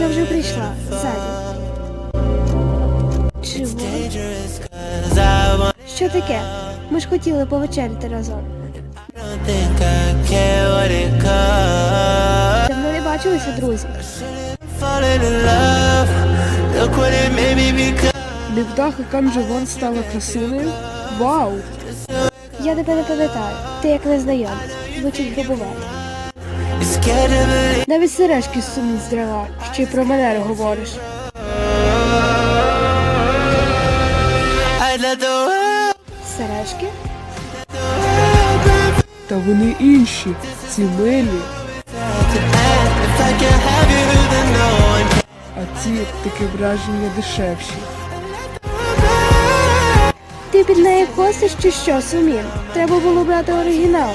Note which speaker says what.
Speaker 1: Я вже прийшла ззаді. Чого? Що таке? Ми ж хотіли повечеряти разом. Давно не бачилися, друзі.
Speaker 2: Невдаха Канджеван стала красунею? Вау!
Speaker 1: Я тебе не пам'ятаю. Ти як незнайомець. Звучить грубувато. Навіть сережки з сумні здрала, ще й про мене говориш. Сережки?
Speaker 2: Та вони інші, ці милі, а ці таке враження дешевші.
Speaker 1: Ти під неї косиш чи що, Сумін? Треба було брати оригінал.